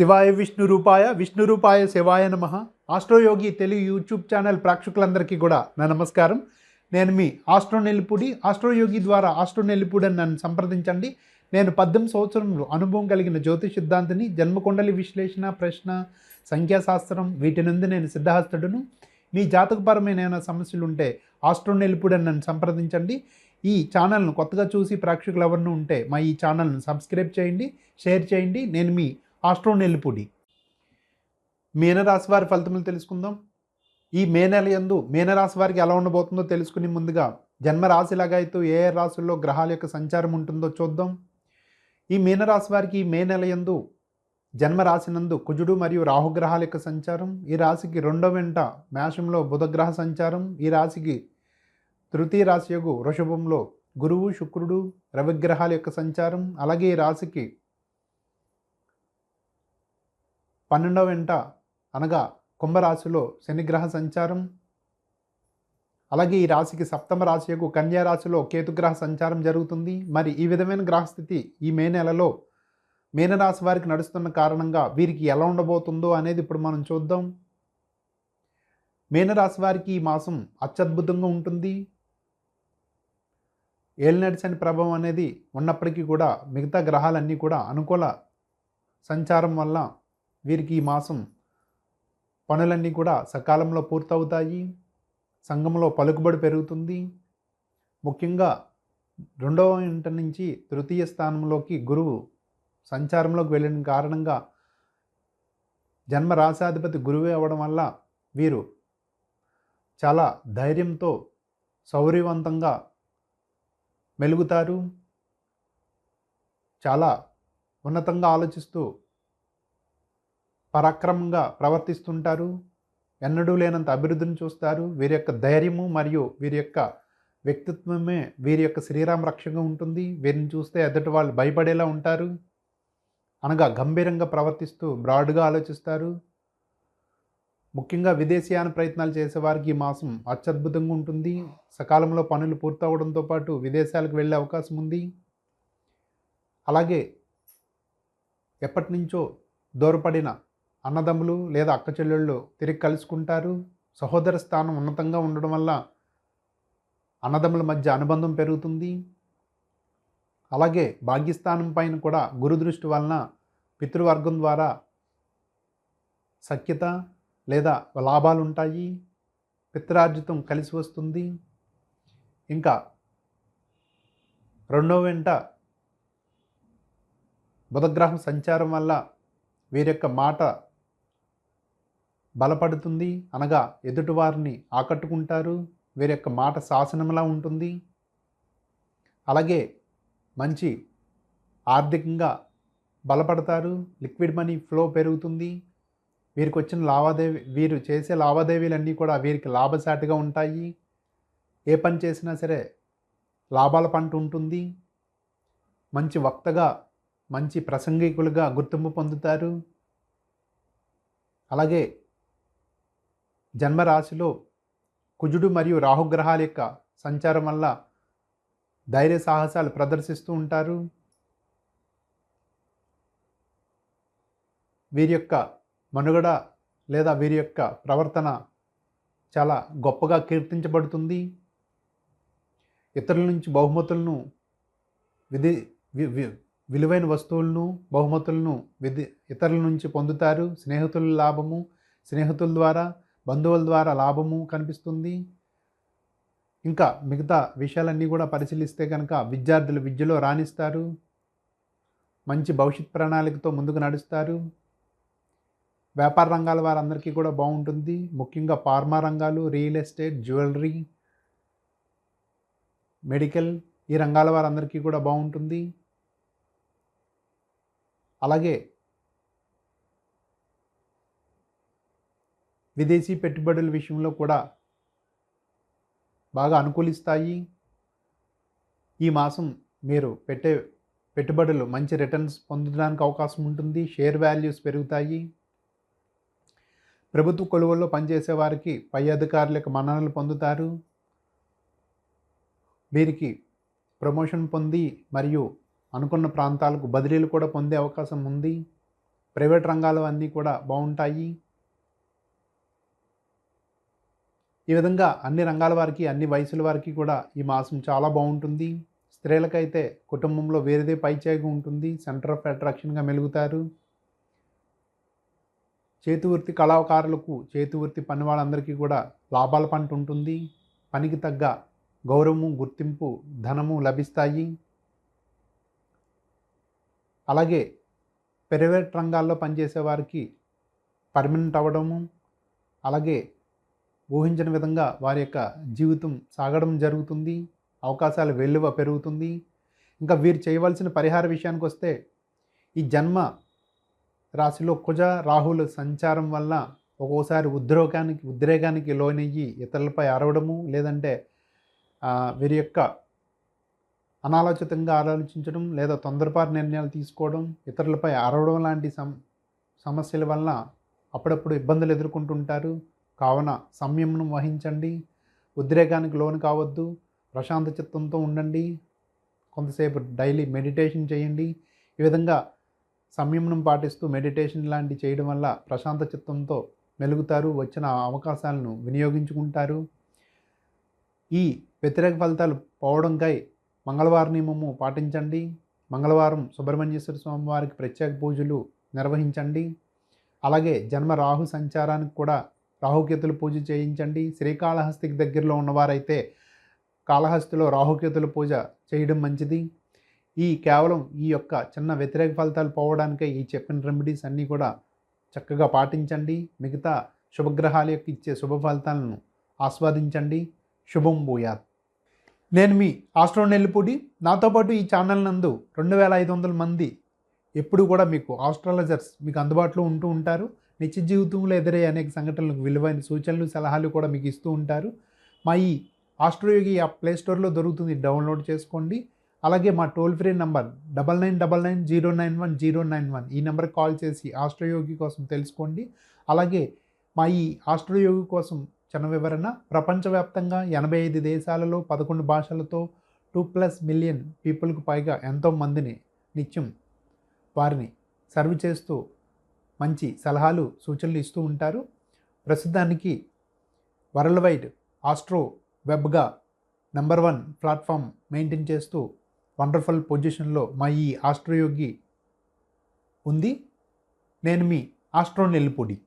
శివాయ విష్ణు రూపాయ విష్ణు రూపాయ శివాయ నమ. ఆస్ట్రోయోగి తెలుగు యూట్యూబ్ ఛానల్ ప్రేక్షకులందరికీ కూడా నా నమస్కారం. నేను మీ ఆస్ట్రో నెల్లిపూడి ఆస్ట్రోయోగి ద్వారా ఆస్ట్రో నెల్లిపూడి అని నన్ను సంప్రదించండి. నేను పద్దెనిమిది సంవత్సరంలో అనుభవం కలిగిన జ్యోతిష్ సిద్ధాంతిని జన్మకుండలి విశ్లేషణ ప్రశ్న సంఖ్యాశాస్త్రం వీటి నుండి నేను సిద్ధహస్తుడును. మీ జాతకపరమైన ఏమైనా సమస్యలు ఉంటే ఆస్ట్రో నెల్లిపూడి అని నన్ను సంప్రదించండి. ఈ ఛానల్ను కొత్తగా చూసి ప్రేక్షకులు ఎవరినూ ఉంటే మా ఈ ఛానల్ను సబ్స్క్రైబ్ చేయండి షేర్ చేయండి. నేను మీ ఆస్ట్రో నెల్లిపూడి మీనరాశి వారి ఫలితములు తెలుసుకుందాం. ఈ మే నెల ఎందు మీనరాశి వారికి ఎలా ఉండబోతుందో తెలుసుకుని ముందుగా జన్మరాశి రాశి ఏ ఏ రాశుల్లో గ్రహాల యొక్క సంచారం ఉంటుందో చూద్దాం. ఈ మీనరాశి వారికి ఈ మే నెల యందు జన్మ కుజుడు మరియు రాహుగ్రహాల యొక్క సంచారం ఈ రాశికి రెండో వెంట మేషంలో బుధగ్రహ సంచారం ఈ రాశికి తృతీయ రాశి యొక్క వృషభంలో గురువు శుక్రుడు రవిగ్రహాల యొక్క సంచారం అలాగే ఈ రాశికి పన్నెండవ వెంట అనగా కుంభరాశిలో శనిగ్రహ సంచారం. అలాగే ఈ రాశికి సప్తమ రాశి యొక్క కన్యా రాశిలో కేతుగ్రహ సంచారం జరుగుతుంది. మరి ఈ విధమైన గ్రహస్థితి ఈ మే నెలలో మీనరాశి వారికి నడుస్తున్న కారణంగా వీరికి ఎలా ఉండబోతుందో అనేది ఇప్పుడు మనం చూద్దాం. మీనరాశి వారికి ఈ మాసం అత్యద్భుతంగా ఉంటుంది. ఏలినడిచని ప్రభావం అనేది ఉన్నప్పటికీ కూడా మిగతా గ్రహాలన్నీ కూడా అనుకూల సంచారం వల్ల వీరికి ఈ మాసం పనులన్నీ కూడా సకాలంలో పూర్తవుతాయి. సంఘంలో పలుకుబడి పెరుగుతుంది. ముఖ్యంగా రెండవ ఇంట నుంచి తృతీయ స్థానంలోకి గురువు సంచారంలోకి వెళ్ళిన కారణంగా జన్మ రాశాధిపతి గురువే అవ్వడం వల్ల వీరు చాలా ధైర్యంతో శౌర్యవంతంగా మెలుగుతారు. చాలా ఉన్నతంగా ఆలోచిస్తూ పరాక్రమంగా ప్రవర్తిస్తుంటారు. ఎన్నడూ లేనంత అభివృద్ధిని చూస్తారు. వీరి యొక్క ధైర్యము మరియు వీరి యొక్క వ్యక్తిత్వమే వీరి యొక్క శ్రీరామ రక్షగా ఉంటుంది. వీరిని చూస్తే ఎదుటి వాళ్ళు భయపడేలా ఉంటారు. అనగా గంభీరంగా ప్రవర్తిస్తూ బ్రాడ్గా ఆలోచిస్తారు. ముఖ్యంగా విదేశీయాన ప్రయత్నాలు చేసేవారికి ఈ మాసం అత్యద్భుతంగా ఉంటుంది. సకాలంలో పనులు పూర్తవడంతో పాటు విదేశాలకు వెళ్ళే అవకాశం ఉంది. అలాగే ఎప్పటి నుంచో దూరపడిన అన్నదమ్ములు లేదా అక్క చెల్లెళ్ళు తిరిగి కలుసుకుంటారు. సహోదర స్థానం ఉన్నతంగా ఉండడం వల్ల అన్నదమ్ముల మధ్య అనుబంధం పెరుగుతుంది. అలాగే భాగ్యస్థానం పైన కూడా గురుదృష్టి వలన పితృవర్గం ద్వారా సఖ్యత లేదా లాభాలు ఉంటాయి. పిత్రార్జితం కలిసి వస్తుంది. ఇంకా రెండో వెంట బుధగ్రహం సంచారం వల్ల వీరి యొక్క మాట బలపడుతుంది అనగా ఎదుటివారిని ఆకట్టుకుంటారు వీరి యొక్క మాట శాసనంలా ఉంటుంది. అలాగే మంచి ఆర్థికంగా బలపడతారు లిక్విడ్ మనీ ఫ్లో పెరుగుతుంది. వీరికి వచ్చిన లావాదేవీ వీరు చేసే లావాదేవీలన్నీ కూడా వీరికి లాభసాటిగా ఉంటాయి. ఏ పని చేసినా సరే లాభాల పంట ఉంటుంది. మంచి వక్తగా మంచి ప్రసంగికులుగా గుర్తింపు పొందుతారు. అలాగే జన్మరాశిలో కుజుడు మరియు రాహుగ్రహాల యొక్క సంచారం వల్ల ధైర్య సాహసాలు ప్రదర్శిస్తూ ఉంటారు. వీరి యొక్క మనుగడ లేదా వీరి యొక్క ప్రవర్తన చాలా గొప్పగా కీర్తించబడుతుంది. ఇతరుల నుంచి బహుమతులను విధి విలువైన వస్తువులను బహుమతులను విధి ఇతరుల నుంచి పొందుతారు. స్నేహితుల లాభము స్నేహితుల ద్వారా బంధువుల ద్వారా లాభము కనిపిస్తుంది. ఇంకా మిగతా విషయాలన్నీ కూడా పరిశీలిస్తే కనుక విద్యార్థులు విద్యలో రాణిస్తారు. మంచి భవిష్యత్ ప్రణాళికతో ముందుకు నడుస్తారు. వ్యాపార రంగాల వారందరికీ కూడా బాగుంటుంది. ముఖ్యంగా ఫార్మా రంగాలు రియల్ ఎస్టేట్ జ్యువెలరీ మెడికల్ ఈ రంగాల వారందరికీ కూడా బాగుంటుంది. అలాగే విదేశీ పెట్టుబడుల విషయంలో కూడా బాగా అనుకూలిస్తాయి. ఈ మాసం మీరు పెట్టే పెట్టుబడులు మంచి రిటర్న్స్ పొందడానికి అవకాశం ఉంటుంది. షేర్ వాల్యూస్ పెరుగుతాయి. ప్రభుత్వ కొలువుల్లో పనిచేసే వారికి పై అధికారులకు మన్ననలు పొందుతారు. వీరికి ప్రమోషన్ పొంది మరియు అనుకున్న ప్రాంతాలకు బదిలీలు కూడా పొందే అవకాశం ఉంది. ప్రైవేట్ రంగాలు అన్నీ కూడా బాగుంటాయి. ఈ విధంగా అన్ని రంగాల వారికి అన్ని వయసుల వారికి కూడా ఈ మాసం చాలా బాగుంటుంది. స్త్రీలకైతే కుటుంబంలో వేరేదే పైచేగి ఉంటుంది. Centre of అట్రాక్షన్గా మెలుగుతారు. చేతివృత్తి కళాకారులకు చేతివృత్తి పని వాళ్ళందరికీ కూడా లాభాల పంట ఉంటుంది. పనికి తగ్గ గౌరవము గుర్తింపు ధనము లభిస్తాయి. అలాగే ప్రైవేట్ రంగాల్లో పనిచేసే వారికి పర్మనెంట్ అవ్వడము అలాగే ఊహించిన విధంగా వారి యొక్క జీవితం సాగడం జరుగుతుంది అవకాశాల వెల్లువ పెరుగుతుంది. ఇంకా వీరు చేయవలసిన పరిహార విషయానికి వస్తే ఈ జన్మ రాశిలో కుజ రాహుల సంచారం వల్ల ఒక్కోసారి ఉద్రేకానికి ఉద్రేకానికి లోనయ్యి ఇతరులపై అరవడము లేదంటే వీరి యొక్క అనాలోచితంగా ఆలోచించడం లేదా తొందరపాటు నిర్ణయాలు తీసుకోవడం ఇతరులపై అరవడం లాంటి సమ సమస్యల వల్ల అప్పుడప్పుడు ఇబ్బందులు ఎదుర్కొంటుంటారు. కావున సంయమనం వహించండి. ఉద్రేకానికి లోను కావద్దు. ప్రశాంత చిత్తంతో ఉండండి. కొంతసేపు డైలీ మెడిటేషన్ చేయండి. ఈ విధంగా సంయమనం పాటిస్తూ మెడిటేషన్ లాంటి చేయడం వల్ల ప్రశాంత చిత్తంతో మెలుగుతారు వచ్చిన అవకాశాలను వినియోగించుకుంటారు. ఈ వ్యతిరేక ఫలితాలు పోవడంకై మంగళవార నియమము పాటించండి. మంగళవారం సుబ్రహ్మణ్యేశ్వర స్వామి వారికి ప్రత్యేక పూజలు నిర్వహించండి. అలాగే జన్మ రాహు సంచారానికి కూడా రాహుకేతులు పూజ చేయించండి. శ్రీకాళహస్తికి దగ్గరలో ఉన్నవారైతే కాళహస్తిలో రాహుకేతుల పూజ చేయడం మంచిది. ఈ కేవలం ఈ యొక్క చిన్న వ్యతిరేక ఫలితాలు పోవడానికే ఈ చెప్పిన రెమెడీస్ అన్నీ కూడా చక్కగా పాటించండి. మిగతా శుభగ్రహాల యొక్క ఇచ్చే శుభ ఫలితాలను ఆస్వాదించండి. శుభం భూయాత్. నేను మీ ఆస్ట్రో నెల్లిపూడి. నాతో పాటు ఈ ఛానల్ నందు రెండు వేల ఐదు వందల మంది ఎప్పుడు కూడా మీకు ఆస్ట్రాలజర్స్ మీకు అందుబాటులో ఉంటూ ఉంటారు. నిత్య జీవితంలో ఎదురయ్యే అనేక సంఘటనలకు విలువైన సూచనలు సలహాలు కూడా మీకు ఇస్తూ ఉంటారు. మా ఈ ఆస్ట్రోయోగి యాప్ ప్లే స్టోర్లో దొరుకుతుంది. డౌన్లోడ్ చేసుకోండి. అలాగే మా toll free number double nine double nine zero nine one zero nine one. ఈ నెంబర్కి కాల్ చేసి ఆస్ట్రోయోగి కోసం తెలుసుకోండి. అలాగే మా ఈ ఆస్ట్రోయోగి కోసం చిన్న వివరణ ప్రపంచవ్యాప్తంగా ఎనభై ఐదు దేశాలలో పదకొండు భాషలతో టూ ప్లస్ మిలియన్ పీపుల్కి పైగా ఎంతో మందిని నిత్యం వారిని సర్వ్ చేస్తూ మంచి సలహాలు సూచనలు ఇస్తూ ఉంటారు. ప్రస్తుతానికి వరల్డ్ వైడ్ ఆస్ట్రో వెబ్గా నెంబర్ వన్ ప్లాట్ఫామ్ మెయింటైన్ చేస్తూ వండర్ఫుల్ పొజిషన్లో మా ఈ ఆస్ట్రోయోగి ఉంది. నేను మీ ఆస్ట్రో నెల్లిపొడి.